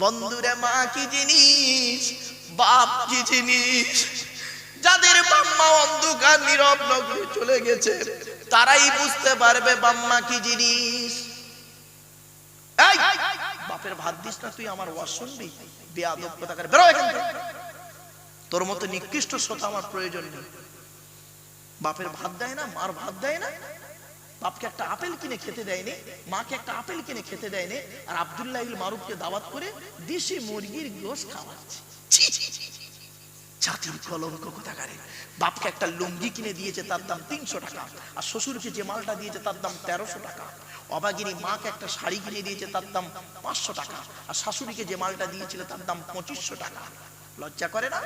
বন্ধুরে মা কি জিনিস? বাপ কি জিনিস? যাদের বাম্মা অন্ধকার, নীরব নগরে চলে গেছে, তারাই বুঝতে পারবে বাম্মা কি জিনিস। বাপের ভাত দিস না, তুই আমার বেরো এখান থেকে। তোর মতো নিকৃষ্ট শ্রোতা আমার প্রয়োজন নেই। বাপের ভাত দেয় না, মার ভাত দেয় না? বাপকে একটা আপেল কিনে খেতে দেয়নি, মাকে একটা আপেল কিনে খেতে দেয়নি, আর আব্দুল্লাহ মারুফকে দাওয়াত করে দেশি মুরগির গোশ খাওয়াচ্ছে। জাতির কলঙ্ক কোথাকারে? বাপকে একটা লুঙ্গি কিনে দিয়েছে তার দাম তিনশো টাকা, আর শ্বশুরকে যে মালটা দিয়েছে তার দাম তেরোশো টাকা। অবাগিনী মাকে একটা শাড়ি কিনে দিয়েছে তার দাম পাঁচশো টাকা, আর শাশুড়িকে যে মালটা দিয়েছিল তার দাম পঁচিশশো টাকা। লজ্জা করে না?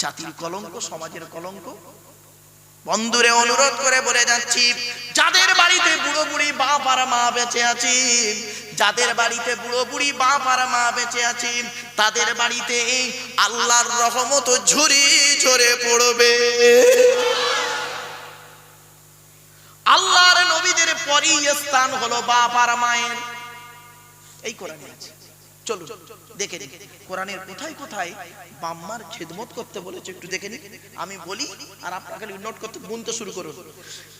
জাতির কলঙ্ক, সমাজের কলঙ্ক বন্ধুরে অনুরোধ করে বলে যাচ্ছি, যাদের বাড়িতে বুড়ো বুড়ি বাপ আর মা বেঁচে আছি, যাদের বাড়িতে বুড়ো বুড়ি বাপ আর মা বেঁচে আছি, তাদের বাড়িতে এই আল্লাহর রহমত ঝুরি ঝরে পড়বে। আল্লাহর নবীদের পরই স্থান হলো বাপ আর মায়ের। এই কোরআনে আছে। দেখে কোরআনের কোথায় কোথায় বাম্মার খেদমত করতে বলেছে একটু দেখে আমি বলি আর আপনাকে নোট করতে শুরু করুন।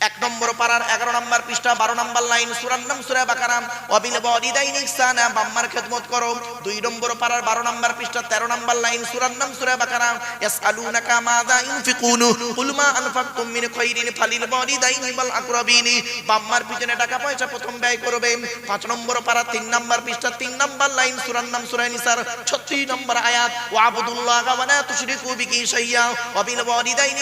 এক নম্বর পাড়ার এগারো নম্বর পৃষ্ঠা, বারো নম্বর লাইন নাম সুরা বাকারাম বাম্মার খেদমত করো। দুই নম্বর পাড়ার বারো নম্বর পৃষ্ঠা, তেরো নম্বর লাইন নাম সুরা বাকারাম ইয়াসআলুনাকা মাযা ইউনফিকুন কুল মা আনফাকতুম মিন খাইরিন ফালিল বাম্মার পিছনে টাকা পয়সা প্রথম ব্যয় করবেন পাঁচ নম্বর পাড়া, তিন নম্বর পৃষ্ঠা, তিন নম্বর লাইন সুরান নাম সুরা নিসার 36 নম্বর আয়াত ওয়া আবুদুল্লাহ ওয়া লা তুশরিকু বিহি শাইয়্যা ওয়া বিল ওয়ালিদাইন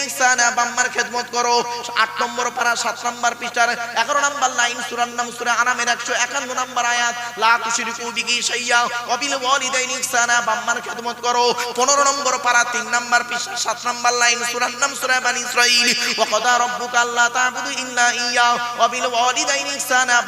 বাম্মার খেদমত করো আট নম্বর পারা সাত নম্বর পৃষ্ঠার এগারো নম্বর লাইন সুরার নাম সুরা আনামের একশো একান্ন নম্বর আয়াত লা তুশরিকু বিহি শাইয়্যা ওয়া বিল ওয়ালিদাইন ইহসানা বাম্মার খেদমত করো পনেরো নম্বর পারা তিন নম্বর পৃষ্ঠা সাত নম্বর লাইন সুরার নাম সুরা বানি ইসরাইল ওয়া কদা রাব্বুকা আল্লা তা'বুদু ইল্লা ইয়্যা ওয়া বিল ওয়ালিদাইন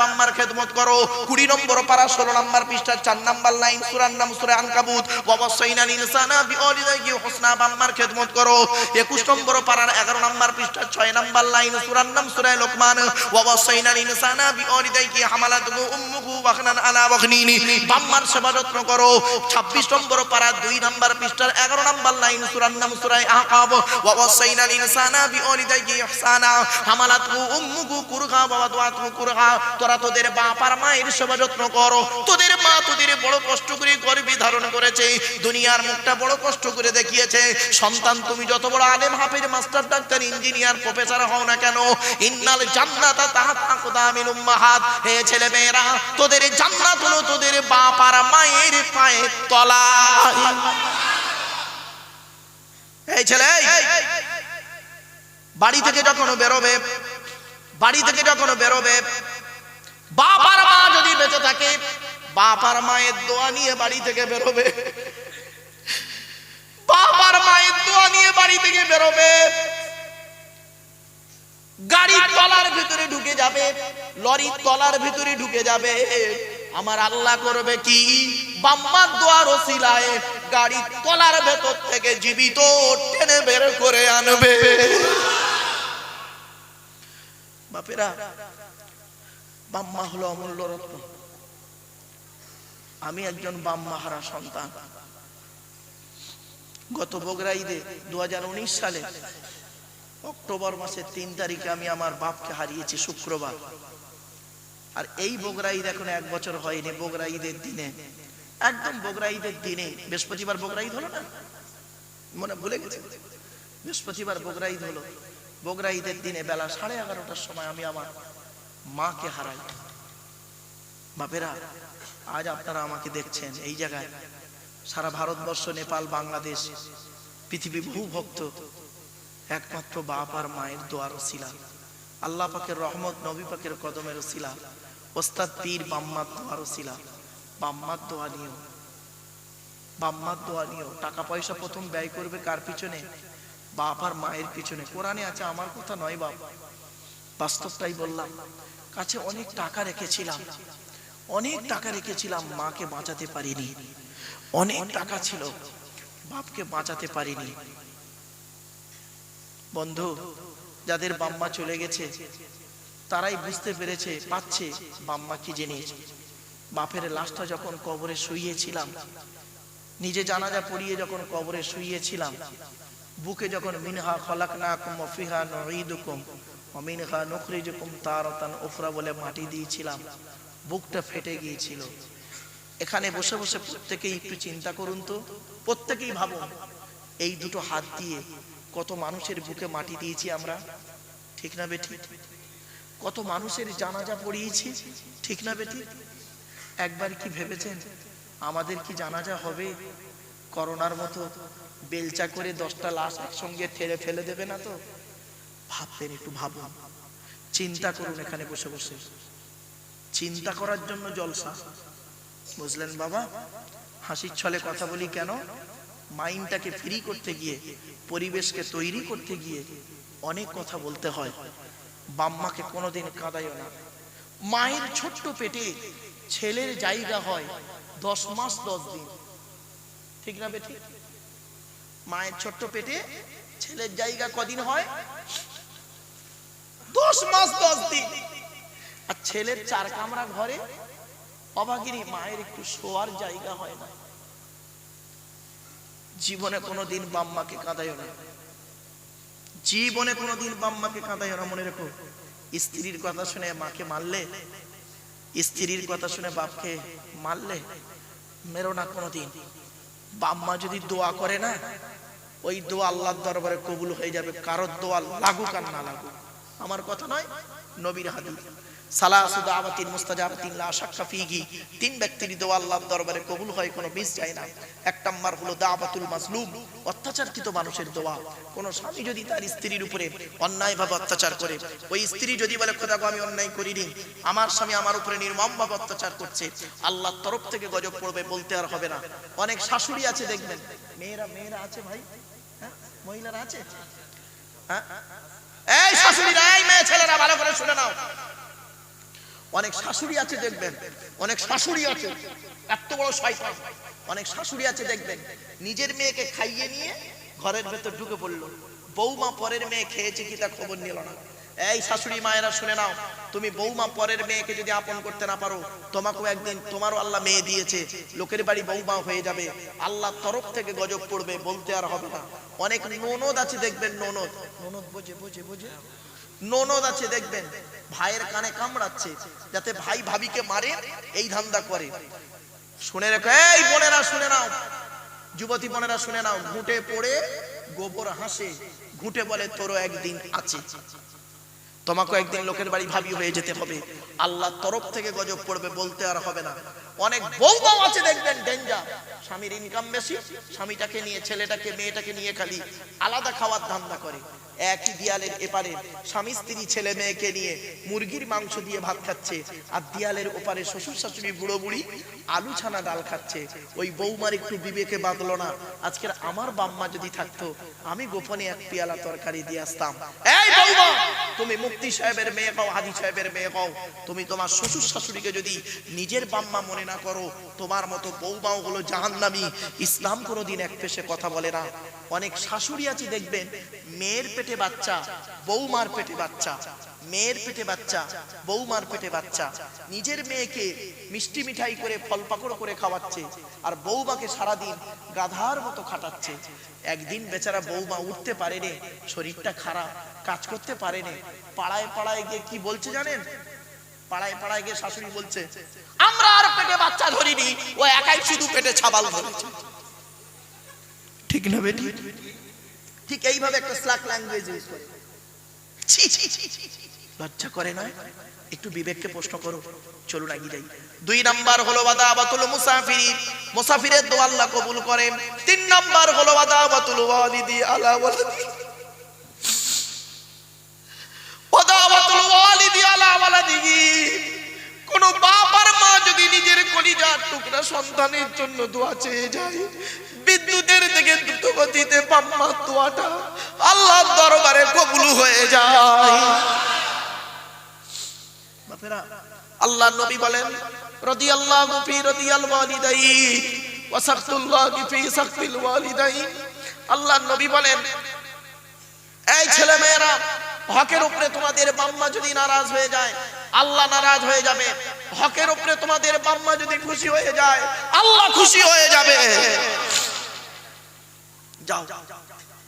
বাম্মার খেদমত করো কুড়ি নম্বর পারা ষোলো নম্বর পৃষ্ঠা চার নম্বর লাইন সুরার নাম সুরা আনকাবুত। ওয়া ওয়াসাইনা ইনসানা বিওয়ালিদাইহি হুসনা বাম্মার খেদমত করো। 21 নম্বর পারার 11 নম্বর পৃষ্ঠা 6 নম্বর লাইন সূরার নাম সূরা লোকমান। ওয়া ওয়াসাইনা ইনসানা বিওয়ালিদাইহি হামালাতুহু উম্মুহু ওয়াহনান আলা ওয়াহনিনি বাম্মার সেবা যত্ন করো। 26 নম্বর পারা 2 নম্বর পৃষ্ঠার 11 নম্বর লাইন সূরার নাম সূরা আহকাব। ওয়া ওয়াসাইনা ইনসানা বিওয়ালিদাইহি ইহসানা হামালাতুহু উম্মুহু কুরহা ওয়া ওয়াদাতুহু কুরহা। তোরা তোদের বাপ আর মায়ের সেবা যত্ন করো। তোদের মা তোদের বড় করে গর্ভে ধারণ করেছে, দুনিয়ার মুখটা বড় কষ্ট করে দেখিয়েছে। সন্তান, তুমি যত বড় আলেম, হাফিজ, মাস্টার, ডাক্তার, ইঞ্জিনিয়ার, প্রফেসর হও না কেন, ইন্নাল জান্নাতা তাহাতা আকদামিল উম্মাহাত। হে ছেলে মেয়েরা তোদের জান্নাত হলো তোদের বাপ আর মায়ের পায়ের তলায় এই ছেলে বাড়ি থেকে যখন বেরোবে, বাড়ি থেকে যখন বেরোবে, বাপ আর মা যদি বেঁচে থাকে বাপ আর মায়ের দোয়া নিয়ে বাড়ি থেকে বেরোবে। বাপ আর মায়ের দোয়া নিয়ে বাড়ি থেকে বেরোবে। গাড়ির তলার ভিতরে ঢুকে যাবে লরির তলার ভিতরে ঢুকে যাবে। আমার আল্লাহ করবে কি? বাম্মার দোয়ার ওসিলায় গাড়ির তলার ভেতর থেকে জীবিত টেনে বের করে আনবে। বাপেরা, বাম্মা হলো অমূল্য রত্ন। আমি একজন বাম্মাহারা সন্তান। গত বগরা ঈদে দু সালে অক্টোবর মাসের তিন তারিখে আমি আমার বাপকে হারিয়েছি শুক্রবার। আর এই বগরা ঈদ এখন এক বছর হয়নি বগরা ঈদের দিনে। একদম বগরা ঈদের দিনে, বৃহস্পতিবার বগরা ঈদ হলো না? মনে ভুলে গেছে? বৃহস্পতিবার বগরা ঈদ হলো। বগরা ঈদের দিনে বেলা সাড়ে এগারোটার সময় আমি আমার মাকে হারাই। বাপেরা আজ আপনারা আমাকে দেখছেন এই জায়গায়। সারা ভারতবর্ষ, নেপাল, বাংলাদেশ, পৃথিবী বহু ভক্ত একমাত্র বাপ আর মায়ের দোয়ার শিলা আল্লাহ পাকের রহমত, নবী পাকের কদমের শিলা ওস্তাদ পীর বাম্মার দোয়ার শিলা বাম্মার দোয়া নিয়েও, বাম্মার দোয়া নিয়েও। টাকা পয়সা প্রথম ব্যয় করবে কার পিছনে? বাপ আর মায়ের পিছনে। কোরআনে আছে, আমার কথা নয় বাপ। বাস্তবটাই বললাম, কাছে অনেক টাকা রেখেছিলাম। অনেক টাকা রেখেছিলাম, মাকে বাঁচাতে পারিনি। অনেক টাকা ছিল, বাপকে বাঁচাতে পারিনি। বন্ধু, যাদের বাম্মা চলে গেছে, তারাই বুঝতে পেরেছে, পাচ্ছে বাম্মা কি জিনিস। বাপের লাশটা যখন কবরে শুইয়েছিলাম, নিজে জানাজা পড়িয়ে যখন কবরে শুইয়েছিলাম, বুকে যখন মিনহা খলাকনাকুম ওয়া ফিহা নুঈদুকুম, ওয়া মিনহা নুখরিজুকুম তারাতান উখরা বলে মাটি দিয়েছিলাম। বুকটা ফেটে গিয়েছিল। এখানে বসে বসে প্রত্যেকেই একটু চিন্তা করুন তো। প্রত্যেকেই ভাবুন, এই দুটো হাত দিয়ে কত মানুষের বুকে মাটি দিয়েছি আমরা? ঠিক না বেঠি? কত মানুষের জানাজা পড়িয়েছি? ঠিক না বেটি একবার কি ভেবেছেন? আমাদের কি জানাজা হবে? করোনার মতো বেলচা করে দশটা লাশ একসঙ্গে ঠেলে ফেলে দেবে না তো? ভাবতেন একটু ভাবুন। চিন্তা করুন এখানে বসে বসে। চিন্তা করার জন্য জলসা। বুঝলেন বাবা? হাসির ছলে কথা বলি কেন? মাইন্ডটাকে ফ্রি করতে গিয়ে, পরিবেশকে তৈরি করতে গিয়ে অনেক কথা বলতে হয়। বাম্মাকে কোনোদিন কাঁদাইও না। মায়ের ছোট্ট পেটে ছেলের জায়গা হয় দশ মাস, দশ দিন। ঠিক না বেটি মায়ের ছোট্ট পেটে ছেলের জায়গা কদিন হয়? দশ মাস, দশ দিন। আর ছেলের চার কামরা ঘরে অভাগিনী মায়ের একটু শোয়ার জায়গা হয় না। জীবনে কোনোদিন বাম্মাকে কাঁদাইও না। জীবনে কোনোদিন বাম্মাকে কাঁদাইও না, মনে রেখো। স্ত্রীর কথা শুনে মাকে মারলে, স্ত্রীর কথা শুনে বাপকে মারলে, মেরো না কোনোদিন। বাম্মা যদি দোয়া করে না, ওই দোয়া আল্লাহর দরবারে কবুল হয়ে যাবে, কারোর দোয়া লাগুক আর না লাগুক। আমার কথা নয়, নবীর হাদিস। আল্লাহর অত্যাচার করে, ওই স্ত্রী যদি বলে আমি অন্যায় করিনি, আমার স্বামী আমার উপরে অত্যাচার করছে, আল্লাহর তরফ থেকে গজব পড়বে বলতে আর হবে না। অনেক শাশুড়ি আছে, দেখবেন। মেয়েরা মেয়েরা আছে ভাই? হ্যাঁ? মহিলারা আছে? হ্যাঁ? এই শাশুড়িরা, এই মেয়ে ছেলেরা, ভালো করে শুনে নাও। অনেক শাশুড়ি আছে দেখবেন, অনেক শাশুড়ি আছে, এত বড় শয়তান। অনেক শাশুড়ি আছে দেখবেন, নিজের মেয়েকে খাইয়ে নিয়ে ঘরের ভেতর ঢুকে পড়ল। বৌমা পরের মেয়ে খেয়েছে কি তা খবর নিল না। এই শাশুড়ি মায়েরা, শুনে নাও, তুমি বৌমা পরের মেয়েকে যদি আপন করতে না পারো, তোমাকেও একদিন তোমারও আল্লাহ মেয়ে দিয়েছে। লোকের বাড়ি বৌমা হয়ে যাবে। আল্লাহ তরফ থেকে গজব পড়বে, বলতে আর হবে না। অনেক ননদ আছে দেখবেন, ননদ। ননদ বোঝে বোঝে বোঝে। ননদ আছে, দেখবেন, ভাইয়ের কানে কামড়াচ্ছে, যাতে ভাই ভাবিকে মারে, এই ধান্দা করে। শুনে রেখো, এই বোনেরা, শুনে নাও। যুবতী বোনেরা, শুনে নাও। ঘুটে পড়ে গোবর হাসে। ঘুটে বলে, তোরও একদিন আছে। তোমাকে একদিন লোকের বাড়ি ভাবি হয়ে যেতে হবে। আল্লাহ তরফ থেকে গজব পড়বে বলতে আর হবে না। অনেক বৌমাও আছে, দেখবেন ডেঞ্জার স্বামীর ইনকাম বেশি, স্বামীটাকে নিয়ে, ছেলেটাকে, মেয়েটাকে নিয়ে খালি আলাদা খাওয়ার ধান্দা করে। একই দিয়ালের এপারে স্বামী, স্ত্রী, ছেলে, মেয়েকে নিয়ে মুরগির মাংস দিয়ে ভাত খাচ্ছে আর দিয়ালের ওপারে শ্বশুর, শাশুড়ি, বুড়ো, বুড়ি আলু ছানা ডাল খাচ্ছে। ওই বৌমার একটু বিবেকে বাঁধলো না। আজকের আমার বাম্মা যদি থাকতো, আমি গোপনে এক পিয়ালা তরকারি দিয়ে আসতাম। তুমি মুক্তি সাহেবের মেয়ে হও হাজি সাহেবের মেয়ে হও তুমি তোমার শ্বশুর, শাশুড়িকে যদি নিজের বাম্মা মনে না করো, তোমার মতো বৌমাও হলো জাহান্নামী ইসলাম কোনোদিন এক পেশে কথা বলে না। অনেক শাশুড়ি আছে, দেখবেন, মেয়ের পেটে বাচ্চা, বৌমার পেটে বাচ্চা, মেয়ের পেটে বাচ্চা, বৌমার পেটে বাচ্চা। নিজের মেয়েকে মিষ্টি মিঠাই করে ফল পাকড় করে খাওয়াচ্ছে আর বৌমাকে সারাদিন গাধার মতো খাটাচ্ছে। একদিন বেচারা বৌমা উঠতে পারেনি, শরীরটা খারাপ, কাজ করতে পারেনি, পাড়ায় পাড়ায় গিয়ে কি বলছে জানেন? পাড়ায় পাড়ায় গিয়ে শাশুড়ি বলছে আমরা আর পেটে বাচ্চা ধরিনি ও একাই শুধু পেটে ছাবাল ধরেছে ঠিক না বেটি? ঠিক এইভাবে একটা স্লাক ল্যাঙ্গুয়েজ ইউজ করে। ছি, ছি। লজ্জা করে নয়? একটু বিবেককে প্রশ্ন করো চলুন এগিয়ে যাই। দুই নাম্বার হলো বাদাবাতুল মুসাফিরি মুসাফিরের দোয়া আল্লাহ কবুল করেন তিন নাম্বার হলো বাদাবাতুল ওয়ালিদি আলা ওয়ালিদি। বাদাবাতুল ওয়ালিদি আলা ওয়ালিদি। কোন বাপ আর মা যদি নিজের কলিজার টুকরা সন্তানের জন্য দোয়া চেয়ে যায়, বিদ্যুতের দিকে দ্রুত গতিতে বাম্মা দোয়াটা আল্লাহর দরবারে কবুল হয়ে যায়। বাপেরা, আল্লাহ নবী বলেন, রাদিয়াল্লাহু ফি রাদিয়াল ওয়ালিদাইন, ওয়া সাকতুল্লাহি ফি সাকতিল ওয়ালিদাইন। আল্লাহ নবী বলেন, এই ছেলে মেয়েরা হকের উপরে তোমাদের বাম্মা যদি নারাজ হয়ে যায়, আল্লাহ নারাজ হয়ে যাবে। হকের উপরে তোমাদের বাম্মা যদি খুশি হয়ে যায়, আল্লাহ খুশি হয়ে যাবে। যাও।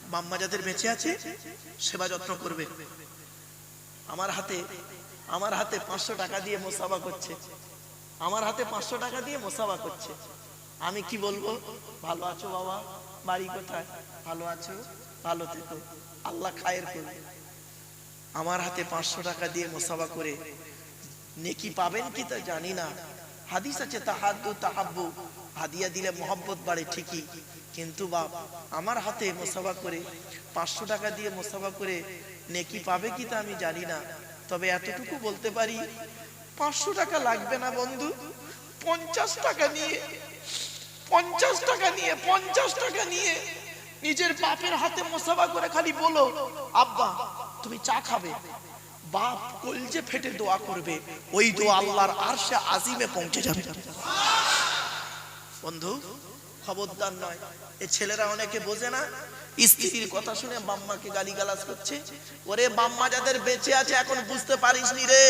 বাম্মা যাদের বেঁচে আছে, সেবা যত্ন করবে। আমার হাতে আমার হাতে পাঁচশো টাকা দিয়ে মোসাবা করছে। আমার হাতে পাঁচশো টাকা দিয়ে মোসাবা করছে। আমি কি বলব? ভালো আছো বাবা? বাড়ি কোথায়? ভালো আছো? ভালো থেকো। আল্লাহ খায়ের করবে। আমার হাতে পাঁচশো টাকা দিয়ে মোসাবা করে নেকি পাবেন কি তা জানি না। হাদিস আছে তাহাদ্দু তাহাব্বু। হাদিয়া দিলে মোহাব্বত বাড়ে ঠিকই। কিন্তু বাপ, আমার হাতে মোসাবা করে পাঁচশো টাকা দিয়ে মোসাবা করে নেকি পাবে কি তা আমি জানি না। তবে এতটুকু বলতে পারি, পাঁচশো টাকা লাগবে না বন্ধু। পঞ্চাশ টাকা নিয়ে, পঞ্চাশ টাকা নিয়ে, পঞ্চাশ টাকা নিয়ে নিজের বাপের হাতে মোসাবা করে খালি বলো, আব্বা, তুমি চা খাবে? বাপ কলজে ফেটে দোয়া করবে, ওই দোয়া আল্লাহর আরশে আজিমে পৌঁছে যাবে। বন্ধু, খবরদার নয়। এই ছেলেরা অনেকে বোঝে না, স্ত্রীর কথা শুনে বাম্মাকে গালিগালাজ করছে। ওরে বাম্মা যাদের বেঁচে আছে, এখন বুঝতে পারিস নি রে।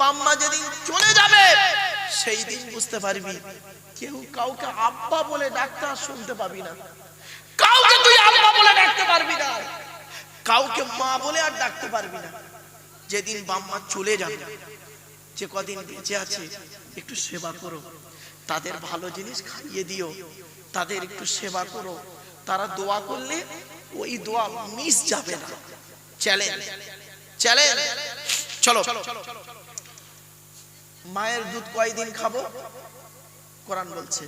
বাম্মা যেদিন চলে যাবে, সেই দিন বুঝতে পারবি। কেউ কাউকে আব্বা বলে ডাক্তার শুনতে পাবি না। কাউকে তুই আব্বা বলে ডাকতে পারবি না। কাউকে মা বলে আর ডাকতে পারবি না। যেদিন বাম্মা চলে যাবে যে কদিন বেঁচে আছে একটু সেবা করো। তাদের ভালো জিনিস খাইয়ে দিও। তাদের একটু সেবা করো। তারা দোয়া করলে ওই দোয়া মিস যাবে না। চ্যালেঞ্জ চ্যালেঞ্জ চলো। মায়ের দুধ কয়দিন খাব? কোরআন বলছে।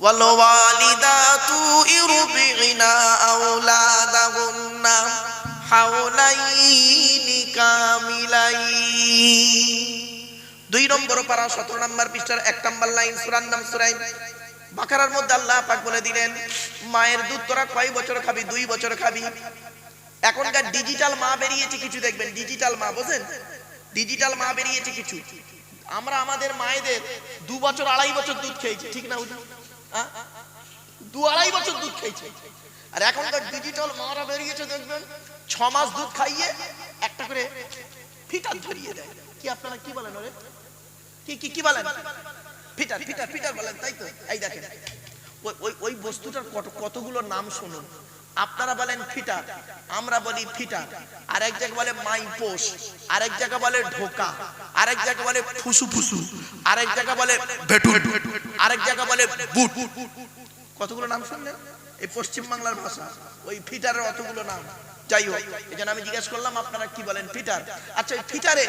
والوالدات يرضعن أولادهن حولين كاملين দুই নম্বর পারা সতেরো নম্বর পৃষ্ঠার এক নম্বর লাইন সুরান নাম সুরাই বাকারার মধ্যে আল্লাহ পাক বলে দিলেন মায়ের দুধ তোরা কয় বছর খাবি দুই বছর খাবি এখনকার ডিজিটাল মা বেরিয়েছে কিছু দেখবেন ডিজিটাল মা বোঝেন ডিজিটাল মা বেরিয়েছে কিছু আমরা আমাদের মায়েদের দু বছর আড়াই বছর দুধ খেয়েছি ঠিক না হুজুর? আ? দু আড়াই বছর দুধ খেয়েছে। আর এখনকার ডিজিটাল মারা বেরিয়েছে, দেখবেন, ছ মাস দুধ খাইয়ে একটা করে ফিটার ধরিয়ে দেয়। কি আপনারা কি বলেন ওরে? কি কি কি বলেন? ফিটার ফিটার ফিটার বলেন, তাই তো? এই দেখেন, ওই ওই বস্তুটার কত, কতগুলো নাম শুনুন। আপনারা বলেন ফিটার, আমরা বলি ফিটার। আর এক জায়গা বলে মাই পোষ আর এক জায়গা বলে ঢোকা, আরেক জায়গা বলে ফুসু ফুসু আর এক জায়গা বলে ভেটু আরেক জায়গা বলে বুট। কতগুলো নাম শুনলেন এই পশ্চিম বাংলার ভাষা, ওই ফিটারের অতগুলো নাম। যাই হোক, এই জন্য আমি জিজ্ঞেস করলাম, আপনারা কি বলেন ফিটার? আচ্ছা এই ফিটারে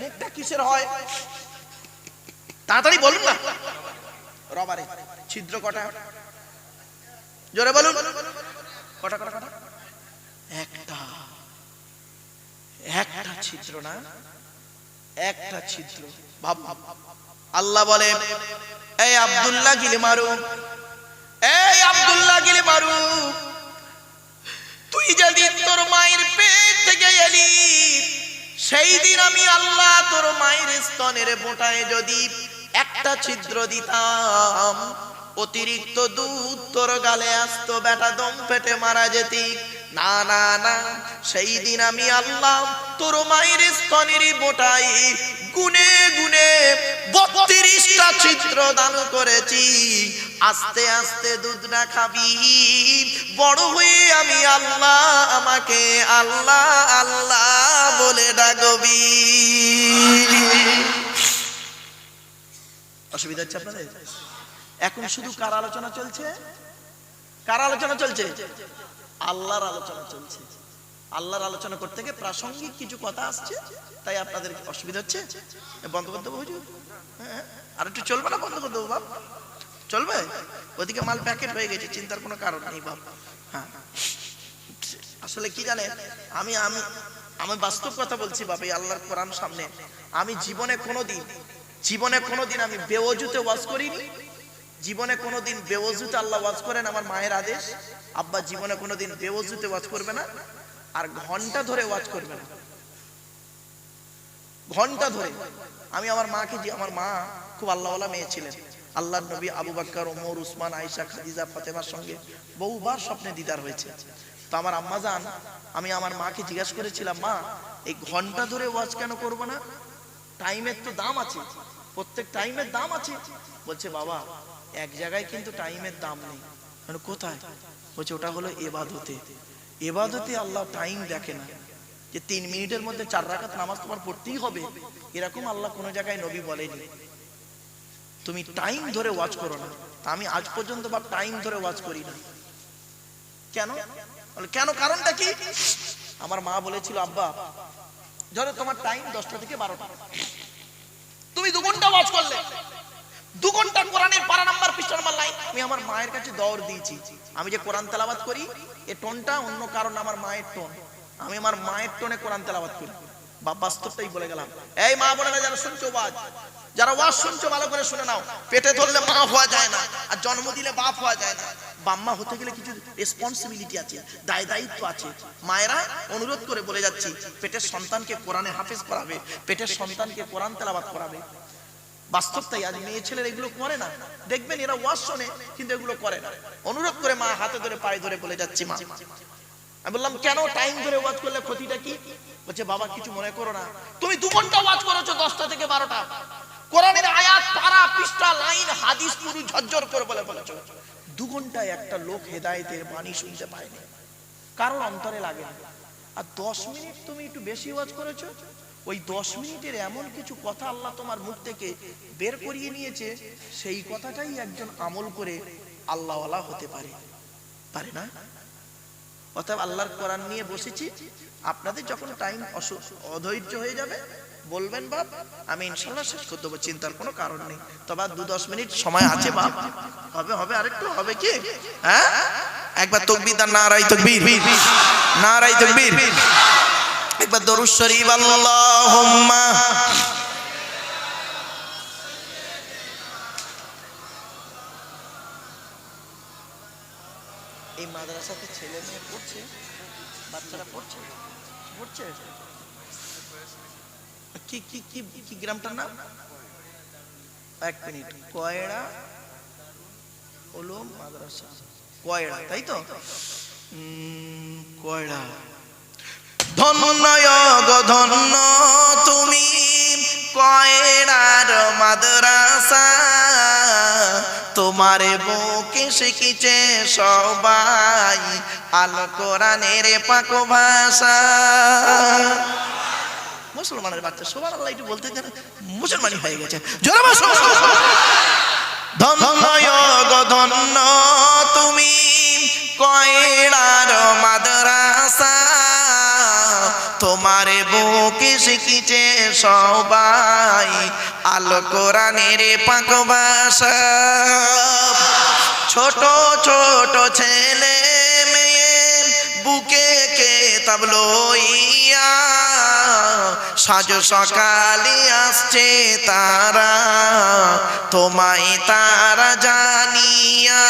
মুখটা কিসের হয়? তাড়াতাড়ি বলুন না। রবারে, ছিদ্র কটা? জোরে বলুন। কটা কটা কটা? একটা। একটা ছিদ্র না? একটা ছিদ্র। ভাব ভাব। আল্লাহ বলে, এই আব্দুল্লাহ গিলে মারু, এই আব্দুল্লাহ গিলে মারু, তুই যেদিন তোর মায়ের পেট থেকে এলি সেই দিন আমি আল্লাহ তোর মায়ের স্তনের বোটায় যদি একটা ছিদ্র দিতাম, অতিরিক্ত দুধ তোর গালে আসতো, বেটা দম পেটে মারা যেতি। না না না সেই দিন আমি আল্লাহ তোর মায়ের স্তনের বোটাই গুনে গুনে বত্রিশটা ছিদ্র দান করেছি। আস্তে আস্তে দুধ না খাবি, বড় হয়ে আমি আল্লাহ আমাকে আল্লাহ আল্লাহ বলে ডাকবি। অসুবিধা হচ্ছে আপনাদের? এখন শুধু কার আলোচনা চলছে? কার আলোচনা চলছে? আল্লাহর আলোচনা চলছে। আল্লাহর আলোচনা করতে গিয়ে প্রাসঙ্গিক কিছু কথা আসছে, তাই আপনাদের অসুবিধা হচ্ছে? বন্ধ করতে দেবো হুজুর? হ্যাঁ আর একটু চলবে না, বন্ধ করে দেবো বাপ? চলবে? ওদিকে মাল প্যাকেট হয়ে গেছে, চিন্তার কোনো কারণ নেই বাপ। হ্যাঁ। আসলে কি জানে, আমি আমি আমি বাস্তব কথা বলছি বাবা এই আল্লাহর কোরআন সামনে। আমি জীবনে কোনোদিন জীবনে কোনোদিন আমি বেওজুতে ওয়াজ করিনি। জীবনে কোনোদিন বেওজুতে আল্লাহ ওয়াজ করেন আমার মায়ের আদেশ। আব্বা জীবনে কোনোদিন বেওজুতে ওয়াজ করবে না, আর ঘণ্টা ধরে ওয়াজ করবে না। ঘণ্টা ধরে। আমি আমার মাকে যে আমার মা খুব আল্লাহওয়ালা মেয়ে ছিলেন। আল্লাহর নবী আবু বাক্কার ওমর, উসমান, আয়েশা, খাদিজা, ফাতেমার সঙ্গে বহুবার স্বপ্নে দিদার হয়েছে। তো আমার আম্মা জান আমি আমার মাকে জিজ্ঞাসা করেছিলাম, মা, এই ঘণ্টা ধরে ওয়াজ কেন করব না? টাইমের তো দাম আছে। প্রত্যেক টাইমের দাম আছে। বলছে, বাবা, এক জায়গায় কিন্তু টাইমের দাম নেই। মানে কোথায়? বলছে, ওটা হলো এবাদতে। এবাদতে আল্লাহ টাইম দেখে না যে তিন মিনিটের মধ্যে চার রাকাত নামাজ তোমার পড়তেই হবে। এরকম আল্লাহ কোনো জায়গায় নবী বলেনি। তুমি টাইম ধরে ওয়াচ করো না। আমি আজ পর্যন্ত বা টাইম ধরে ওয়াচ করি না। কেন? কেন? কারণটা কি? আমার মা বলেছিল, আব্বা, ধরো তোমার টাইম দশটা থেকে বারোটা। তুমি দু ঘণ্টা ওয়াচ করলে। দু ঘণ্টা কোরআনের পারা নাম্বার, পৃষ্ঠা নাম্বার লাইন আমি আমার মায়ের কাছে দৌড় দিয়েছি। আমি যে কোরআন তেলাবাত করি, এ টোনটা অন্য কারণ আমার মায়ের টোন। আমি আমার মায়ের টোনে কোরআন তেলাবাত করি। বা বাস্তবটাই বলে গেলাম। এই মা যারা শুনছো ওয়াজ যারা ওয়াজ শুনছো, ভালো করে শুনে নাও। পেটে ধরলে মা হওয়া যায় না, আর জন্ম দিলে বাপ হওয়া যায় না। বাম্মা হতে গেলে কিছু রেসপন্সিবিলিটি আছে, দায় দায়িত্ব আছে। মায়েরা অনুরোধ করে বলে যাচ্ছি, পেটের সন্তানকে কোরআনে হাফেজ করাবে, পেটের সন্তানকে কোরআন তেলাবাদ করাবে। বাস্তবটাই আজ মেয়ে ছেলের এগুলো করে না। দেখবেন এরা ওয়াজ শোনে, কিন্তু এগুলো করে না। অনুরোধ করে মা, হাতে ধরে, পায়ে ধরে বলে যাচ্ছি মা। আমি বললাম, কেন টাইম ধরে ওয়াজ করলে ক্ষতিটা কি? বলছে, বাবা, কিছু মনে করো না। তুমি দু ঘণ্টা ওয়াজ করেছ দশটা থেকে বারোটা। কোরআনের আয়াত, পারা, পৃষ্ঠা, লাইন, হাদিস পুরু ঝরঝর করে বলে বলেছ। দু ঘন্টায় একটা লোক হেদায়েতের বাণী শুনতে পায়নি। কারোর অন্তরে লাগে না। আর দশ মিনিট তুমি একটু বেশি ওয়াজ করেছ? ওই দশ মিনিটের এমন কিছু কথা আল্লাহ তোমার মুখ থেকে বের করিয়ে নিয়েছে, সেই কথাটাই একজন আমল করে আল্লাহওয়ালা হতে পারে। পারে না? অতএব আল্লাহর কোরআন নিয়ে বসেছি। আপনাদের যখন টাইম অধৈর্য হয়ে যাবে, বলবেন, বাপ, আমি ইনশাল্লাহ শেষ করে দেবো, চিন্তার কোনো কারণ নেই। তবে দু দশ মিনিট সময় আছে, বাপ। হবে হবে, আরেকটু হবে কি? হ্যাঁ? একবার তকবির আর নারাই তকবির। নারাই তকবির। একবার দরুদ শরীফ আল্লাহুম্মা। এই মাদ্রাসাতে ছেলে মেয়ে পড়ছে বাচ্চারা পড়ছে? পড়ছে? কি কি কি কি গ্রামটার নাম? এক মিনিট কয়ড়া হলো মাদ্রাসা? কয়ড়া তাই তো? উম, কয়ড়া ধন্য তুমি। কয়ড়ার মাদ্রাসা, তোমারে বুকে শিখিছে সবাই আল কোরআনের পাক ভাষা। মুসলমানের বাচ্চা সবার আল্লাহ একটু বলতে জানে মুসলমানই হয়ে গেছে। ধন্য ধন্য তুমি। কয়ড়ার মাদ্রাসা তোমার বুকে শিখিছে সবাই। আলো কোরআনের পাক ছোট ছোট ছেলে মেয়ে বুকে কে তাবলইয়া সাজ সকালে আসছে তারা, তোমায় তারা জানিয়া।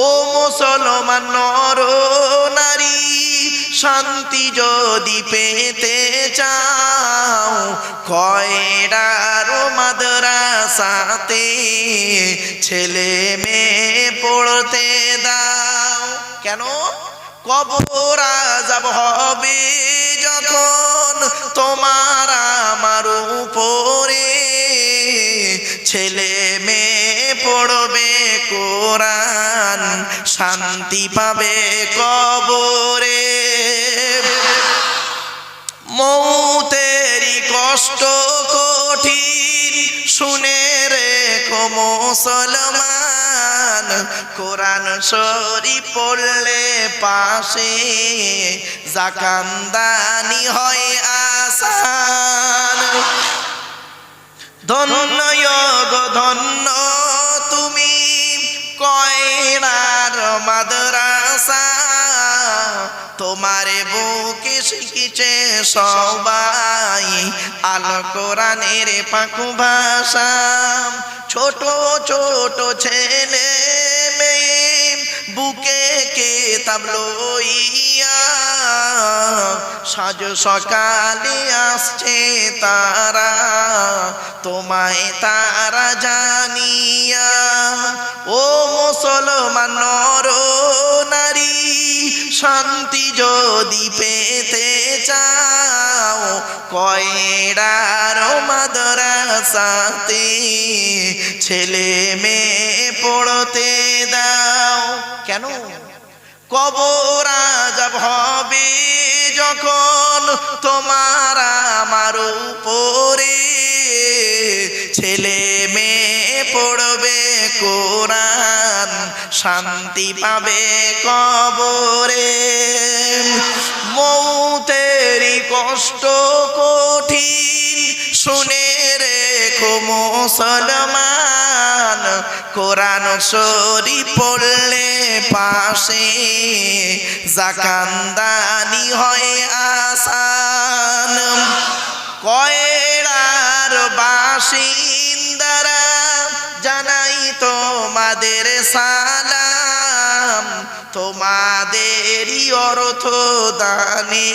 ও মুসলমান নর নারী শান্তি যদি পেতে চাও কয়ডার মাদ্রাসাতে ছেলে মেয়ে পড়তে দাও। কেন? কবর আজাব হবে যখন তোমার আমার উপরে ছেলে মেয়ে পড়বে কোরআন, শান্তি পাবে কবরে। মৌতেরি কষ্ট কঠিন। শুনে রেখো মুসলমান, কোরআন শরী পড়লে পাশে জাকান্দানি হয় আসান। ধন্য ধন্য তুমি কয়নার মাদ্রাসা তোমারে বুকে শিখিছে সবাই। আল কোরআনের পাকু ভাষা। ছোট ছোট ছেলে মেয়ে বুকে কে তাবলইয়া সাজ সকালে আসছে তারা, তোমায় তারা জানিয়া। ও মুসলমান নর শান্তি যদি পেতে চাও কয়ডার মাদ্রাসাতে ছেলে মেয়ে পড়তে দাও। কেন? কবর আজাব হবে যখন তোমার আমার উপরে। ছেলে মেয়ে পড়বে কোরআন, শান্তি পাবে কবরে। মৌতেরি কষ্ট কঠিন, শুনে রেখো মুসলমান। কোরআন শরী পড়লে পাশে জাকান্দানি হয় আসান। কয়রার বাসিন্দারা জানাই তোমাদের সালাম, তোমাদেরই অর্থ দানে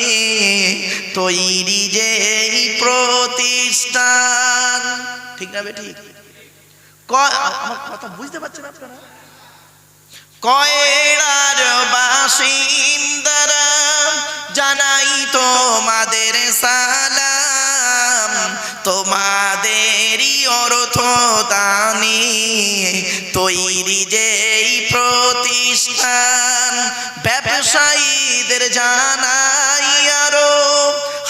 তৈরি যে প্রতিষ্ঠান। ঠিক না বে, ঠিক? আমার কথা বুঝতে পারছেন আপনারা? কয়রার বাসিন্দারা জানাই তোমাদের সালাম। তোমাদেরই অর্থ দানি তৈরি যেই প্রতিষ্ঠান, ব্যবসায়ীদের জানাই আরও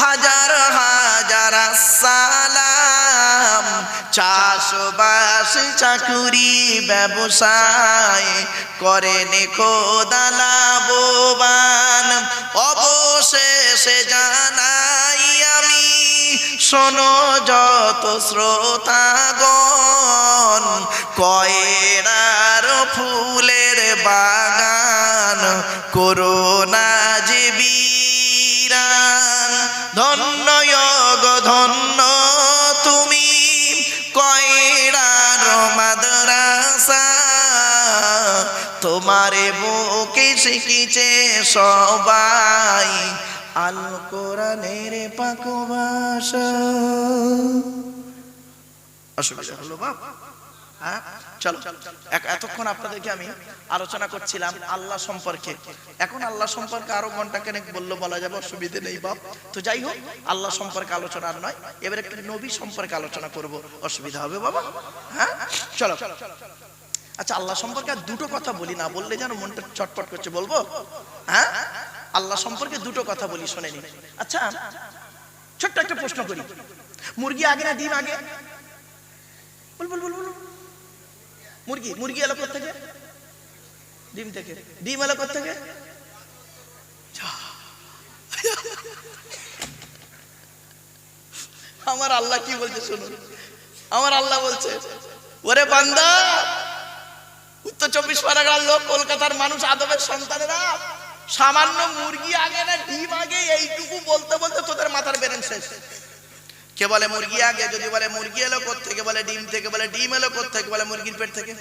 হাজার হাজার সালাম। চাষবাস চাকুরি ব্যবসায় করেন খোদা লাভবান। অবশেষে আমি শোনো যত শ্রোতাগণ কয়রার ফুলের বাগান করোনা যে বীরান ধন্য ধন্য তুমি কয়রার মাদ্রাসা। তোমারে বুকে শিখিছে সবাই আল কোরআনের পাক ভাষা। অসুবিধা হলো বাপ। হ্যাঁ? চলো। এতক্ষণ আপনাদেরকে আমি আলোচনা করছিলাম আল্লাহ সম্পর্কে। এখন আল্লাহ সম্পর্কে আরও ঘণ্টা কেন বলল বলা যাবে, অসুবিধে নেই বাপ। তো যাই হোক, আল্লাহ সম্পর্কে আলোচনা আর নয়। এবার একটু নবী সম্পর্কে আলোচনা করব। অসুবিধা হবে বাবা। হ্যাঁ? চলো। আচ্ছা আল্লাহ সম্পর্কে আর দুটো কথা বলি না, বললে যেন মনটা চটপট করছে, বলব? হ্যাঁ? আল্লাহ সম্পর্কে দুটো কথা বলি, শোনেনি। আচ্ছা ছোট্ট একটা প্রশ্ন করি। মুরগি আগে না ডিম আগে? বল বল বল বল। মুরগি মুরগি এলো থেকে ডিম থেকে। ডিম এলো থেকে আমার আল্লাহ কি বলছে শুনুন? আমার আল্লাহ বলছে, ওরে বান্দা, উত্তর চব্বিশ পরগনার লোক কলকাতার মানুষ আদবের সন্তানেরা সামান্য মুরগি আগে না, ডিম আগে, এইটুকু বলতে বলতে তোদের মাথার বেরেন শেষ। কে বলে মুরগি আগে, যদি বলে মুরগি এলো থেকে বলে ডিম থেকে, বলে ডিম এলো থেকে বলে মুরগির পেট থেকে?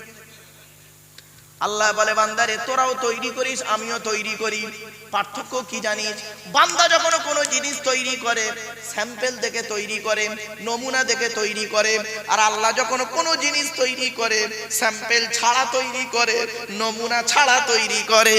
আল্লাহ বলে, বান্দারে, তোরাও তৈরি করিস, আমিও তৈরি করি। পার্থক্য কি জানিস? বান্দা যখন কোনো জিনিস তৈরি করে, স্যাম্পেল দেখে তৈরি করে, নমুনা দেখে তৈরি করে, আর আল্লাহ যখন কোনো জিনিস তৈরি করে, স্যাম্পেল ছাড়া তৈরি করে, নমুনা ছাড়া তৈরি করে।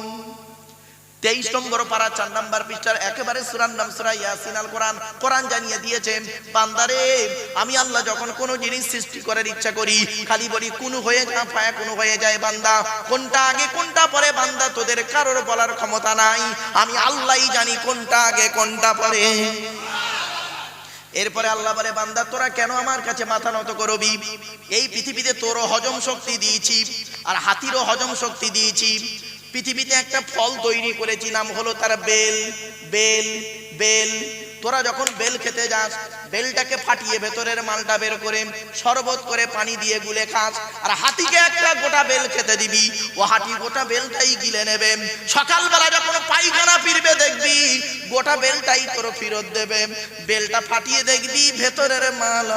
তেইশ নম্বর পারা, চার নাম্বার পৃষ্ঠার একেবারে সুরান নাম সুরা ইয়াসিন কোরআন। কোরআন জানিয়ে দিয়েছেন, বান্দারে, আমি আল্লাহ যখন কোনো জিনিস সৃষ্টি করার ইচ্ছা করি, খালি বলি কোন হয়ে যা ফায়া কোন হয়ে যায় বান্দা। কোনটা আগে, কোনটা পরে বান্দা, তোদের কারোর বলার ক্ষমতা নাই। আমি আল্লাহই জানি কোনটা আগে, কোনটা পরে। এরপরে আল্লাহ বলে, বান্দা, তোরা কেন আমার কাছে মাথা নত করবি? এই পৃথিবীতে তোরও হজম শক্তি দিয়েছি, আর হাতিরও হজম শক্তি দিয়েছি। পৃথিবীতে একটা ফল তৈরি করেছি, নাম হলো তার বেল। Bell bell. তোরা যখন বেল খেতে যাস, বেলটাকে ফাটিয়ে ভেতরের মালটা বের করে শরবত করে পানি দিয়ে গুলে খাস, আর হাতিকে একটা গোটা বেল খেতে দিবি। ও হাতি গোটা বেলটাই গিলে নেবে। সকালবেলা যখন পায়খানা ফিরবে দেখবি, গোটা বেলটাই তোর ফেরত দেবে। বেলটা ফাটিয়ে দেখবি, ভেতরের মাল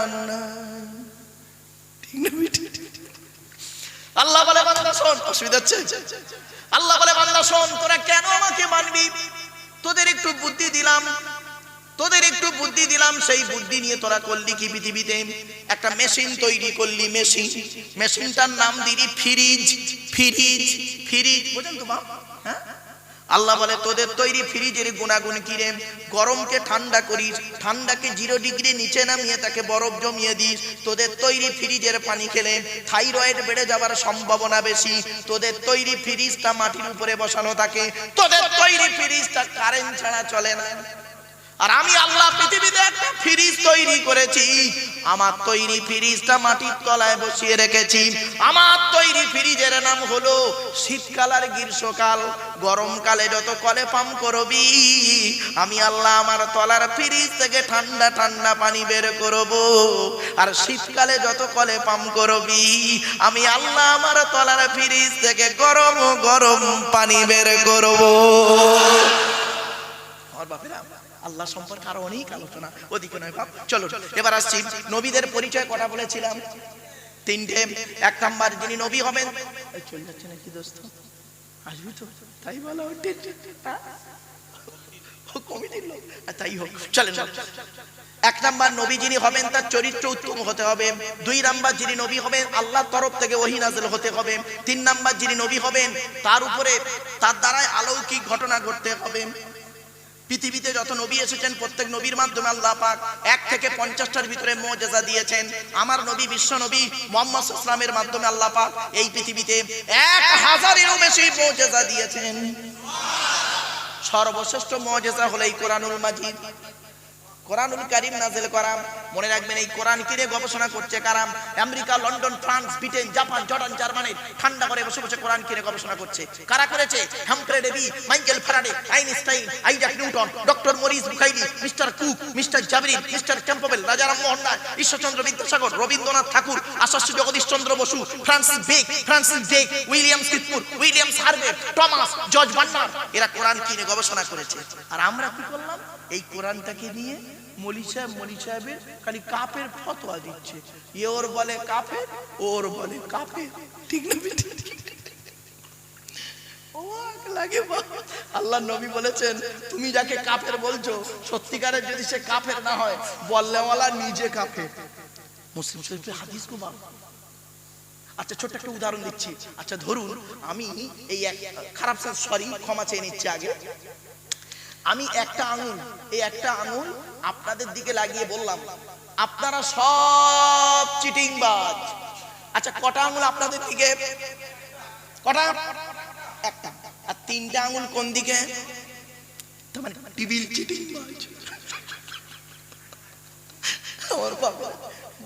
আল্লাহ বলে, বান্দা, শোন, অসুবিধা হচ্ছে? আল্লাহ বলে, বান্দা, শোন, তোরা কেন আমাকে মানবি তোদের একটু বুদ্ধি দিলাম। তোদের একটু বুদ্ধি দিলাম, সেই বুদ্ধি নিয়ে তোরা করলি কি পৃথিবীতে? একটা মেশিন তৈরি করলি, মেশিন। মেশিনটার নাম দিলি ফ্রিজ ফ্রিজ ফ্রিজ। বুঝলেন তো, বাপ? হ্যাঁ? আল্লাহ বলে, তোদের তৈরি ফ্রিজের গুণাগুণ কিরে গরমকে ঠান্ডা করিস, ঠান্ডাকে জিরো ডিগ্রি নিচে নামিয়ে তাকে বরফ জমিয়ে দিস। তোদের তৈরি ফ্রিজের পানি খেলে থাইরয়েড বেড়ে যাওয়ার সম্ভাবনা বেশি। তোদের তৈরি ফ্রিজটা মাটির উপরে বসানো থাকে। তোদের তৈরি ফ্রিজটা কারেন্ট ছাড়া চলে না। আর আমি আল্লাহ পৃথিবীতে একটা ফ্রিজ তৈরি করেছি। আমার তৈরি ফ্রিজটা মাটির তলায় বসিয়ে রেখেছি। আমার তৈরি ফ্রিজের নাম হলো শীতকাল আর গ্রীষ্মকাল। গরমকালে যত কলে পাম করবি, আমি আল্লাহ আমার তলার ফ্রিজ থেকে ঠান্ডা ঠান্ডা পানি বের করব। আর শীতকালে যত কলে পাম করবি, আমি আল্লাহ আমার তলার ফ্রিজ থেকে গরম গরম পানি বের করব। আমার বাপেরা আল্লাহ সম্পর্কে আরও অনেক আলোচনা। ওদিকে নয় বাপ চলো এবার আসছি নবীদের পরিচয় কটা বলেছিলাম। তিনটে এক নাম্বার যিনি নবী হবেন। চলে যাচ্ছে নাকি দোস্ত? আসবি তো? তাই বলো কমিটির লোক। তাই হোক চলেন। এক নাম্বার নবী যিনি হবেন তার চরিত্র উত্তম হতে হবে। দুই নাম্বার যিনি নবী হবেন আল্লাহর তরফ থেকে ওহি নাজেল হতে হবে। তিন নাম্বার যিনি নবী হবেন তার উপরে তার দ্বারাই আলৌকিক ঘটনা ঘটতে হবে। পৃথিবীতে যত নবী এসেছেন, প্রত্যেক নবীর মাধ্যমে আল্লাহ পাক এক থেকে পঞ্চাশটার ভিতরে মজেজা দিয়েছেন। আমার নবী, বিশ্ব নবী মোহাম্মদ ইসলামের মাধ্যমে আল্লাহ পাক এই পৃথিবীতে এক হাজারেরও বেশি মজেজা দিয়েছেন। সর্বশ্রেষ্ঠ মজেজা হলো এই কোরআনুল মাজিদ। কোরআনুল কারিম নাজিল করাম। মনে রাখবেন এই কোরআন কিনে গবেষণা করছে কারাম? America, London, France, Britain, Japan, Jordan, Germany, ঠান্ডা করে বসে বসে কোরআন কিনে গবেষণা করছে। কারা করেছে? Davy, Michael Einstein, Isaac Newton, doctor Maurice Bucaille, mister Cook, mister জাবরিন mister Campbell Rajaram Mohan Roy, Ishwarchandra Vidyasagar, Rabindranath Tagore আশাস্য Jagadish Chandra Bose, Francis Bacon Francis Drake William Harvey Thomas, George বান্নার এরা কোরআন কিনে গবেষণা করেছে। আর আমরা কি করলাম? এই কোরআনটাকে নিয়ে মলি সাহেব, মলি সাহেবের খালি কাপের ফতোয়া দিচ্ছে। এ ওর বলে কাপের ওর বলে কাপের ঠিক না আল্লাহ নবী বলেছেন, তুমি যাকে কাফের বলছো, সত্যিকারের যদি সে কাফের না হয়, বললেওয়ালা নিজে কাফের মুসলিম শরীফের হাদিস গো আচ্ছা ছোট্ট একটা উদাহরণ দিচ্ছি। আচ্ছা ধরুন, আমি এই এক খারাপ, সরি, ক্ষমা চেয়ে নিচ্ছি আগে। আমি একটা আঙুল। এই একটা আঙুল আপনাদের দিকে লাগিয়ে বললাম। আপনারা সব চিটিং চিটিংবাজ। আচ্ছা কটা আঙুল আপনাদের দিকে? কটা? একটা। আর তিনটা আঙুল কোন দিকে? মানে টিবিল চিটিংবাজ। আমার বাবা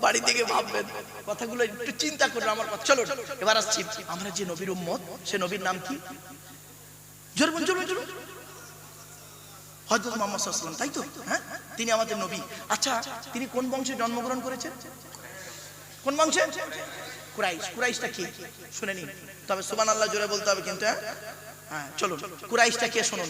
বাড়ি থেকে ভাববেন কথাগুলো একটু চিন্তা করুন আমার কথা। চলো এবার আসছি। আমরা যে নবীর উম্মত সে নবীর নাম কি? জোরবন জোরবন জোরবন হজরত মোহাম্মদ সাল্লাম তাই তো? হ্যাঁ? তিনি আমাদের নবী। আচ্ছা তিনি কোন বংশে জন্মগ্রহণ করেছেন? কোন বংশে? কুরাইশ। কুরাইশটা কি? শুনে নিন। তবে সুবান আল্লাহ জোরে বলতে হবে কিন্তু হ্যাঁ? হ্যাঁ চলুন। কুরাইশটা কে? শুনুন।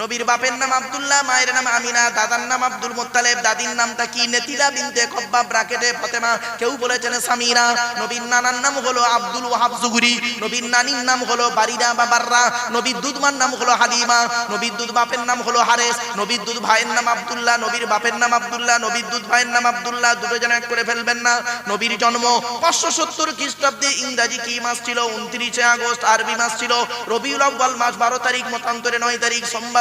নবীর বাপের নাম আব্দুল্লাহ, মায়ের নাম আমিনা, দাদার নাম আব্দুল মোত্তালেব, দাদির নামটা কি? নেতিলা বিনতে কব্বা ব্রাকেটে ফতেমা। কেউ বলেছেন সামিরা। নবীর নানার নাম হলো আব্দুল ওয়াহাব জুগুরি। নবীর নানির নাম হলো বারিরা বা বাররা। নবীর দুধমার নাম হলো হালিমা। নবীর দুধ বাপের নাম হলো হারেস। নবীর দুধ ভাইয়ের নাম আব্দুল্লাহ। নবীর বাপের নাম আব্দুল্লাহ। নবীর দুধ ভাইয়ের নাম আব্দুল্লাহ। দুটো যেন এক করে ফেলবেন না। নবীর জন্ম পাঁচশো সত্তর খ্রিস্টাব্দে ইংরাজি কি মাস ছিল? উনত্রিশে আগস্ট, আরবি মাস ছিল। রবিউল আব্বাল মাস বারো তারিখ, মতান্তরে নয় তারিখ। সোমবার